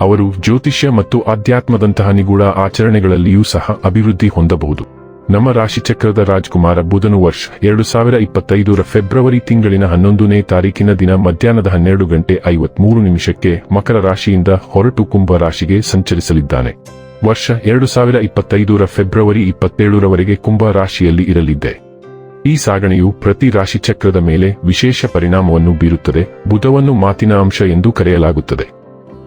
ಅವರು ಜ್ಯೋತಿಷ್ಯ ಮತ್ತು ಆಧ್ಯಾತ್ಮದಂತಹ ನಿಗೂಢ ಆಚರಣೆಗಳಲ್ಲಿಯೂ ಸಹ ಅಭಿವೃದ್ಧಿ ಹೊಂದಬಹುದು. ನಮ್ಮ ರಾಶಿಚಕ್ರದ ರಾಜ್ಕುಮಾರ ಬುಧನು ವರ್ಷ ಎರಡು ಸಾವಿರ ಇಪ್ಪತ್ತೈದರ ಫೆಬ್ರವರಿ ತಿಂಗಳಿನ ಹನ್ನೊಂದನೇ ತಾರೀಕಿನ ದಿನ ಮಧ್ಯಾಹ್ನದ ಹನ್ನೆರಡು ಗಂಟೆ ಐವತ್ಮೂರು ನಿಮಿಷಕ್ಕೆ ಮಕರ ರಾಶಿಯಿಂದ ಹೊರಟು ಕುಂಭ ರಾಶಿಗೆ ಸಂಚರಿಸಲಿದ್ದಾನೆ. ವರ್ಷ ಎರಡು ಸಾವಿರ ಇಪ್ಪತ್ತೈದರ ಫೆಬ್ರವರಿ ಇಪ್ಪತ್ತೇಳರವರೆಗೆ ಕುಂಭ ರಾಶಿಯಲ್ಲಿ ಇರಲಿದ್ದೆ. ಈ ಸಾಗಣೆಯು ಪ್ರತಿ ರಾಶಿಚಕ್ರದ ಮೇಲೆ ವಿಶೇಷ ಪರಿಣಾಮವನ್ನು ಬೀರುತ್ತದೆ. ಬುಧವನ್ನು ಮಾತಿನ ಅಂಶ ಎಂದು ಕರೆಯಲಾಗುತ್ತದೆ.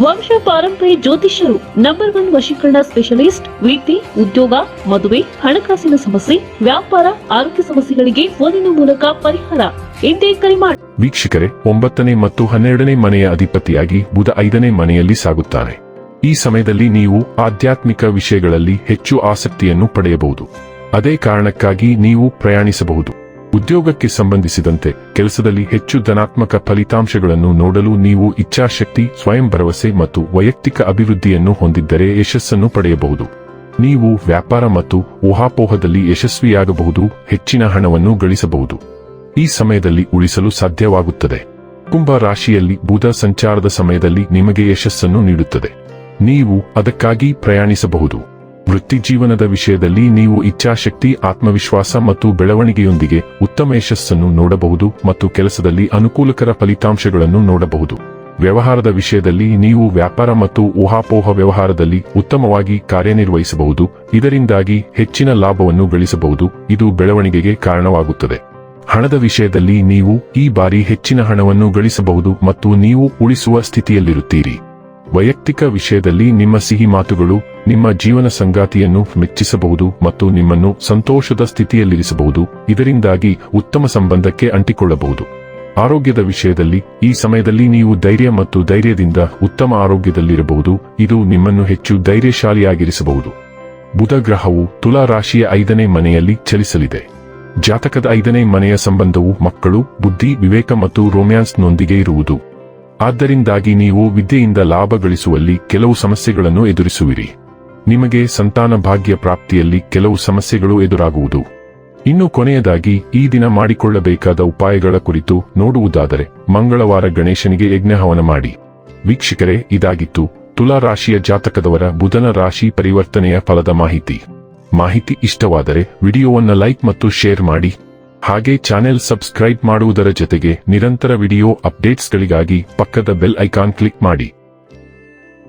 ವಂಶ ಪಾರಂಪರ್ಯ ಜ್ಯೋತಿಷ್ಯರು ನಂಬರ್ ಒನ್ ವಶೀಕರಣ ಸ್ಪೆಷಲಿಸ್ಟ್ ವೀತಿ ಉದ್ಯೋಗ, ಮದುವೆ, ಹಣಕಾಸಿನ ಸಮಸ್ಯೆ, ವ್ಯಾಪಾರ, ಆರೋಗ್ಯ ಸಮಸ್ಯೆಗಳಿಗೆ ಫೋನಿನ ಮೂಲಕ ಪರಿಹಾರ. ಎಂದೇ ಕರೆ ಮಾಡಿ ವೀಕ್ಷಕರೇ, ಒಂಬತ್ತನೇ ಮತ್ತು ಹನ್ನೆರಡನೇ ಮನೆಯ ಅಧಿಪತಿಯಾಗಿ ಬುಧ ಐದನೇ ಮನೆಯಲ್ಲಿ ಸಾಗುತ್ತಾರೆ ಈ ಸಮಯದಲ್ಲಿ ನೀವು ಆಧ್ಯಾತ್ಮಿಕ ವಿಷಯಗಳಲ್ಲಿ ಹೆಚ್ಚು ಆಸಕ್ತಿಯನ್ನು ಪಡೆಯಬಹುದು. ಅದೇ ಕಾರಣಕ್ಕಾಗಿ ನೀವು ಪ್ರಯಾಣಿಸಬಹುದು. ಉದ್ಯೋಗಕ್ಕೆ ಸಂಬಂಧಿಸಿದಂತೆ ಕೆಲಸದಲ್ಲಿ ಹೆಚ್ಚು ಧನಾತ್ಮಕ ಫಲಿತಾಂಶಗಳನ್ನು ನೋಡಲು ನೀವು ಇಚ್ಛಾಶಕ್ತಿ, ಸ್ವಯಂ ಭರವಸೆ ಮತ್ತು ವೈಯಕ್ತಿಕ ಅಭಿವೃದ್ಧಿಯನ್ನು ಹೊಂದಿದ್ದರೆ ಯಶಸ್ಸನ್ನು ಪಡೆಯಬಹುದು. ನೀವು ವ್ಯಾಪಾರ ಮತ್ತು ಊಹಾಪೋಹದಲ್ಲಿ ಯಶಸ್ವಿಯಾಗಬಹುದು, ಹೆಚ್ಚಿನ ಹಣವನ್ನು ಗಳಿಸಬಹುದು. ಈ ಸಮಯದಲ್ಲಿ ಉಳಿಸಲು ಸಾಧ್ಯವಾಗುತ್ತದೆ. ಕುಂಭ ರಾಶಿಯಲ್ಲಿ ಬುಧ ಸಂಚಾರದ ಸಮಯದಲ್ಲಿ ನಿಮಗೆ ಯಶಸ್ಸನ್ನು ನೀಡುತ್ತದೆ. ನೀವು ಅದಕ್ಕಾಗಿ ಪ್ರಯಾಣಿಸಬಹುದು. ವೃತ್ತಿಜೀವನದ ವಿಷಯದಲ್ಲಿ ನೀವು ಇಚ್ಛಾಶಕ್ತಿ, ಆತ್ಮವಿಶ್ವಾಸ ಮತ್ತು ಬೆಳವಣಿಗೆಯೊಂದಿಗೆ ಉತ್ತಮ ಯಶಸ್ಸನ್ನು ನೋಡಬಹುದು ಮತ್ತು ಕೆಲಸದಲ್ಲಿ ಅನುಕೂಲಕರ ಫಲಿತಾಂಶಗಳನ್ನು ನೋಡಬಹುದು. ವ್ಯವಹಾರದ ವಿಷಯದಲ್ಲಿ ನೀವು ವ್ಯಾಪಾರ ಮತ್ತು ಊಹಾಪೋಹ ವ್ಯವಹಾರದಲ್ಲಿ ಉತ್ತಮವಾಗಿ ಕಾರ್ಯನಿರ್ವಹಿಸಬಹುದು. ಇದರಿಂದಾಗಿ ಹೆಚ್ಚಿನ ಲಾಭವನ್ನು ಗಳಿಸಬಹುದು. ಇದು ಬೆಳವಣಿಗೆಗೆ ಕಾರಣವಾಗುತ್ತದೆ. ಹಣದ ವಿಷಯದಲ್ಲಿ ನೀವು ಈ ಬಾರಿ ಹೆಚ್ಚಿನ ಹಣವನ್ನು ಗಳಿಸಬಹುದು ಮತ್ತು ನೀವು ಉಳಿಸುವ ಸ್ಥಿತಿಯಲ್ಲಿರುತ್ತೀರಿ. ವೈಯಕ್ತಿಕ ವಿಷಯದಲ್ಲಿ ನಿಮ್ಮ ಸಿಹಿ ಮಾತುಗಳು ನಿಮ್ಮ ಜೀವನ ಸಂಗಾತಿಯನ್ನು ಮೆಚ್ಚಿಸಬಹುದು ಮತ್ತು ನಿಮ್ಮನ್ನು ಸಂತೋಷದ ಸ್ಥಿತಿಯಲ್ಲಿರಿಸಬಹುದು. ಇದರಿಂದಾಗಿ ಉತ್ತಮ ಸಂಬಂಧಕ್ಕೆ ಅಂಟಿಕೊಳ್ಳಬಹುದು. ಆರೋಗ್ಯದ ವಿಷಯದಲ್ಲಿ, ಈ ಸಮಯದಲ್ಲಿ ನೀವು ಧೈರ್ಯ ಮತ್ತು ಧೈರ್ಯದಿಂದ ಉತ್ತಮ ಆರೋಗ್ಯದಲ್ಲಿರಬಹುದು. ಇದು ನಿಮ್ಮನ್ನು ಹೆಚ್ಚು ಧೈರ್ಯಶಾಲಿಯಾಗಿರಿಸಬಹುದು. ಬುಧ ಗ್ರಹವು ತುಲಾ ರಾಶಿಯ ಐದನೇ ಮನೆಯಲ್ಲಿ ಚಲಿಸಲಿದೆ. ಜಾತಕದ ಐದನೇ ಮನೆಯ ಸಂಬಂಧವು ಮಕ್ಕಳು, ಬುದ್ಧಿ, ವಿವೇಕ ಮತ್ತು ರೊಮ್ಯಾನ್ಸ್ನೊಂದಿಗೆ ಇರುವುದು. ಆದ್ದರಿಂದಾಗಿ ನೀವು ವಿದ್ಯೆಯಿಂದ ಲಾಭ ಗಳಿಸುವಲ್ಲಿ ಕೆಲವು ಸಮಸ್ಯೆಗಳನ್ನು ಎದುರಿಸುವಿರಿ. ನಿಮಗೆ ಸಂತಾನ ಭಾಗ್ಯ ಪ್ರಾಪ್ತಿಯಲ್ಲಿ ಕೆಲವು ಸಮಸ್ಯೆಗಳು ಎದುರಾಗುವುದು. ಇನ್ನು ಕೊನೆಯದಾಗಿ, ಈ ದಿನ ಮಾಡಿಕೊಳ್ಳಬೇಕಾದ ಉಪಾಯಗಳ ಕುರಿತು ನೋಡುವುದಾದರೆ, ಮಂಗಳವಾರ ಗಣೇಶನಿಗೆ ಯಜ್ಞಹವನ ಮಾಡಿ. ವೀಕ್ಷಕರೇ, ಇದಾಗಿತ್ತು ತುಲಾ ರಾಶಿಯ ಜಾತಕದವರ ಬುಧನ ರಾಶಿ ಪರಿವರ್ತನೆಯ ಫಲದ ಮಾಹಿತಿ. ಮಾಹಿತಿ ಇಷ್ಟವಾದರೆ, ವಿಡಿಯೋವನ್ನು ಲೈಕ್ ಮತ್ತು ಶೇರ್ ಮಾಡಿ. ಹಾಗೆ ಚಾನೆಲ್ ಸಬ್ಸ್ಕ್ರೈಬ್ ಮಾಡುವುದರ ಜೊತೆಗೆ ನಿರಂತರ ವಿಡಿಯೋ ಅಪ್ಡೇಟ್ಸ್ಗಳಿಗಾಗಿ ಪಕ್ಕದ ಬೆಲ್ ಐಕಾನ್ ಕ್ಲಿಕ್ ಮಾಡಿ.